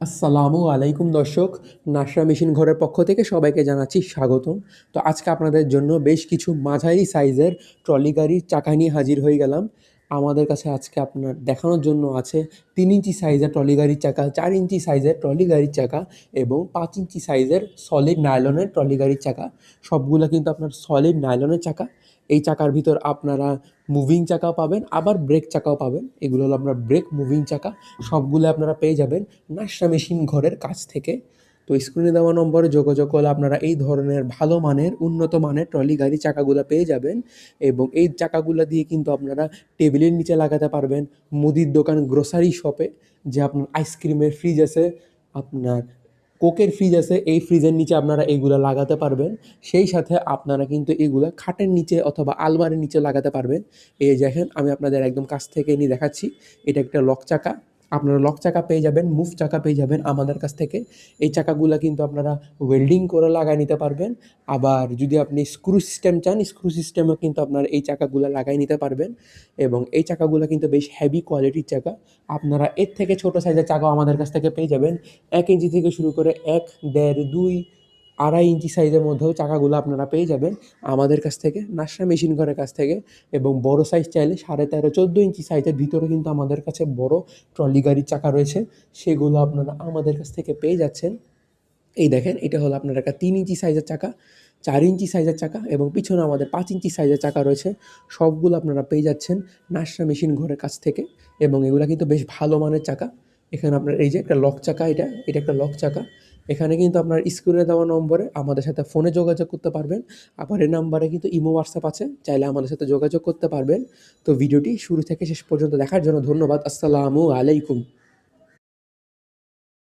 আসসালামু আলাইকুম দর্শক, নাসরা মেশিন ঘরের পক্ষ থেকে সবাইকে জানাচ্ছি স্বাগতম। তো আজকে আপনাদের জন্য বেশ কিছু মাঝারি সাইজের ট্রলি গাড়ির চাকা নিয়ে হাজির হয়ে গেলাম। আমাদের কাছে আজকে আপনার দেখানোর জন্য আছে তিন ইঞ্চি সাইজের ট্রলি গাড়ির চাকা, চার ইঞ্চি সাইজের ট্রলি গাড়ির চাকা এবং পাঁচ ইঞ্চি সাইজের সলিড নাইলনের ট্রলি গাড়ির চাকা। সবগুলো কিন্তু আপনার সলিড নাইলনের চাকা। এই চাকার ভিতর আপনারা মুভিং চাকাও পাবেন, আবার ব্রেক চাকাও পাবেন। এগুলো হলো আপনার ব্রেক মুভিং চাকা। সবগুলো আপনারা পেয়ে যাবেন নাসরা মেশিন ঘরের কাছ থেকে। তো স্ক্রিনে দেওয়া নম্বরে যোগাযোগ করলে আপনারা এই ধরনের ভালো মানের, উন্নত মানের ট্রলি গাড়ি, চাকাগুলো পেয়ে যাবেন এবং এই চাকাগুলো দিয়ে কিন্তু আপনারা টেবিলের নিচে লাগাতে পারবেন। মুদির দোকান গ্রোসারি শপে যে আপনার আইসক্রিমের ফ্রিজ আছে, আপনার কোকের ফ্রিজ আছে, এই ফ্রিজের নিচে আপনারা এইগুলো লাগাতে পারবেন। সেই সাথে আপনারা কিন্তু এগুলো খাটের নিচে অথবা আলমারির নিচে লাগাতে পারবেন। এই দেখেন, আমি আপনাদের একদম কাছ থেকে নিয়ে দেখাচ্ছি। এটা একটা লক চাকা। আপনারা লক চাকা পেয়ে যাবেন মুভ চাকা পেয়ে যাবেন আমাদের কাছ থেকে। এই চাকাগুলো কিন্তু আপনারা ওয়েল্ডিং করে লাগাই নিতে পারবেন। আবার যদি আপনি স্ক্রু সিস্টেম চান স্ক্রু সিস্টেমও কিন্তু আপনার এই চাকাগুলো লাগাই নিতে পারবেন। এবং এই চাকাগুলো কিন্তু বেশ হেভি কোয়ালিটির চাকা। আপনারা এর থেকে ছোটো সাইজের চাকাও আমাদের কাছ থেকে পেয়ে যাবেন। এক ইঞ্চি থেকে শুরু করে এক, দেড়, দুই আড়াই ইঞ্চি সাইজের মধ্যেও চাকাগুলো আপনারা পেয়ে যাবেন আমাদের কাছ থেকে, নাসরা মেশিন ঘরের কাছ থেকে এবং বড় সাইজ চাইলে সাড়ে তেরো, চোদ্দ ইঞ্চি সাইজের ভিতরে কিন্তু আমাদের কাছে বড় ট্রলি গাড়ির চাকা রয়েছে। সেগুলো আপনারা আমাদের কাছ থেকে পেয়ে যাচ্ছেন। এই দেখেন, এটা হলো আপনার একটা তিন ইঞ্চি সাইজের চাকা, চার ইঞ্চি সাইজের চাকা এবং পিছনে আমাদের পাঁচ ইঞ্চি সাইজের চাকা রয়েছে। সবগুলো আপনারা পেয়ে যাচ্ছেন নাসরা মেশিন ঘরের কাছ থেকে এবং এগুলো কিন্তু বেশ ভালো মানের চাকা। এখানে আপনার এই যে একটা লক চাকা, এটা এটা একটা লক চাকা। এখানে কিন্তু আপনার স্ক্রিনে দেওয়া নম্বরে আমাদের সাথে ফোনে যোগাযোগ করতে পারবেন। আবার এই নাম্বারে কিন্তু ইমো, হোয়াটসঅ্যাপ আছে, চাইলে আমাদের সাথে যোগাযোগ করতে পারবেন। তো ভিডিওটি শুরু থেকে শেষ পর্যন্ত দেখার জন্য ধন্যবাদ। আসসালামু আলাইকুম।